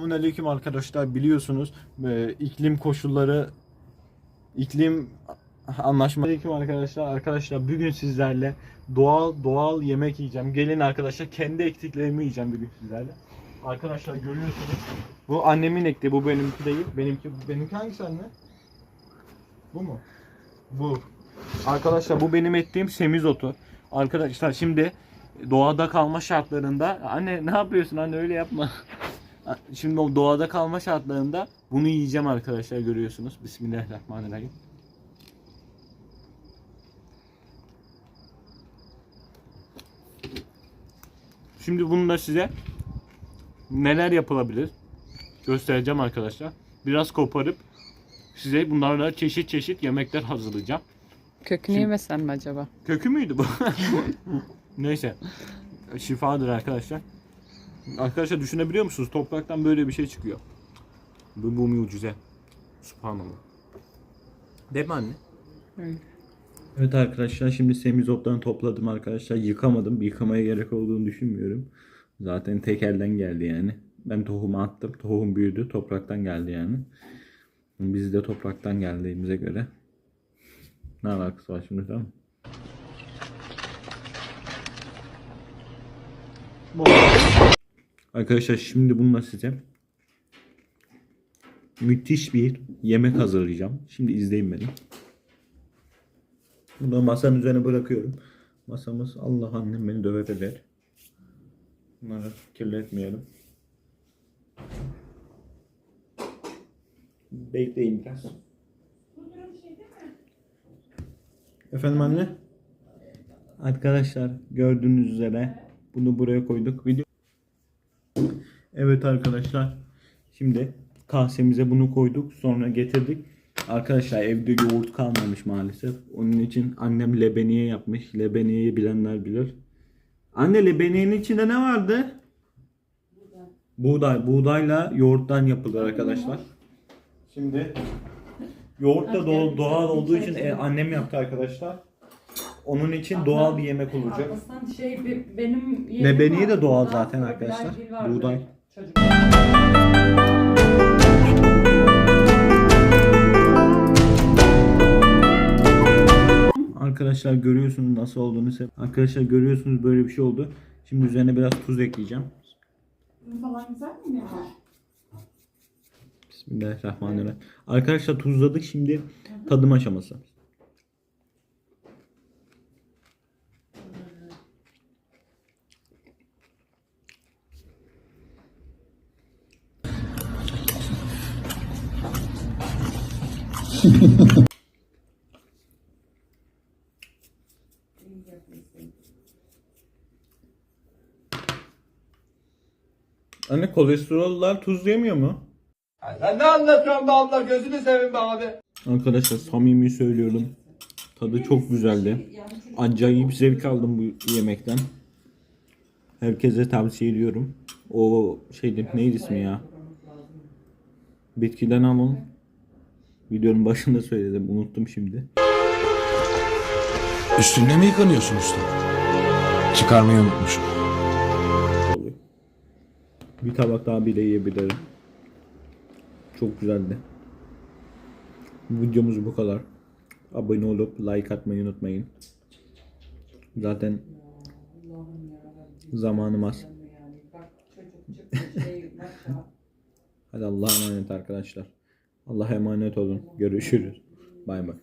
Aleyküm arkadaşlar biliyorsunuz e, iklim koşulları iklim anlaşma Aleyküm arkadaşlar. Arkadaşlar bugün sizlerle doğal doğal yemek yiyeceğim. Gelin arkadaşlar kendi ektiklerimi yiyeceğim bugün sizlerle. Arkadaşlar görüyorsunuz bu annemin ekti bu benimki değil benimki benimki hangisi anne? Bu mu? Bu. Arkadaşlar bu benim ektiğim semizotu arkadaşlar şimdi doğada kalma şartlarında anne ne yapıyorsun? Anne öyle yapma Şimdi o doğada kalma şartlarında bunu yiyeceğim arkadaşlar görüyorsunuz. Bismillahirrahmanirrahim. Şimdi bununla size neler yapılabilir göstereceğim arkadaşlar. Biraz koparıp size bunlarla çeşit çeşit yemekler hazırlayacağım. Kökünü Şimdi- yemesen mi acaba? Kökü müydü bu? Neyse. Şifadır arkadaşlar. Arkadaşlar düşünebiliyor musunuz? Topraktan böyle bir şey çıkıyor. Bu, bu mucize. Subhanallah. Değil mi anne? Öyle. Evet arkadaşlar şimdi semizotlarını topladım arkadaşlar. Yıkamadım. Yıkamaya gerek olduğunu düşünmüyorum. Zaten tek elden geldi yani. Ben tohumu attım. Tohum büyüdü. Topraktan geldi yani. Biz de topraktan geldiğimize göre. Ne alakası var şimdi tamam mı? Arkadaşlar şimdi bununla size müthiş bir yemek hazırlayacağım. Şimdi izleyin beni. Bunu masanın üzerine bırakıyorum. Masamız Allah annem beni döver eder. Bunları kirletmeyelim. Bekleyin biraz. Efendim anne? Arkadaşlar gördüğünüz üzere bunu buraya koyduk. Video Evet arkadaşlar. Şimdi kasemize bunu koyduk. Sonra getirdik. Arkadaşlar evde yoğurt kalmamış maalesef. Onun için annem lebeniye yapmış. Lebeniyeyi bilenler bilir. Anne lebeniyenin içinde ne vardı? Buğday. Buğdayla yoğurttan yapılır arkadaşlar. Şimdi yoğurt da doğal, olduğu için e, annem yaptı arkadaşlar. Onun için doğal bir yemek olacak. Aslında şey be- benim yerim Lebeniye de var. doğal Bundan zaten sonra arkadaşlar. Gil var Buğday. Çocuk. Arkadaşlar görüyorsunuz nasıl olduğunu. se- Arkadaşlar görüyorsunuz böyle bir şey oldu. Şimdi üzerine biraz tuz ekleyeceğim. Bunu falan güzel mi ya? Bismillahirrahmanirrahim. Arkadaşlar tuzladık şimdi tadım aşaması. Anne kolesterollar tuz yemiyor mu? Sen ne anlatıyorsun be abla gözünü seveyim be abi. Arkadaşlar samimi söylüyorum. Tadı çok güzeldi. Acayip zevk aldım bu yemekten. Herkese tavsiye ediyorum. O şeydi neydi ismi ya? Bitkiden alın. Videonun başında söyledim. Unuttum şimdi. Üstünde mi yıkanıyorsun usta? Çıkarmayı unutmuşum. oluyor. Bir tabak daha bile yiyebilirim. Çok güzeldi. Videomuz bu kadar. Abone olup like atmayı unutmayın. Zaten zamanım az. Hadi Allah'a emanet arkadaşlar. Allah'a emanet olun. Görüşürüz. Bay bay.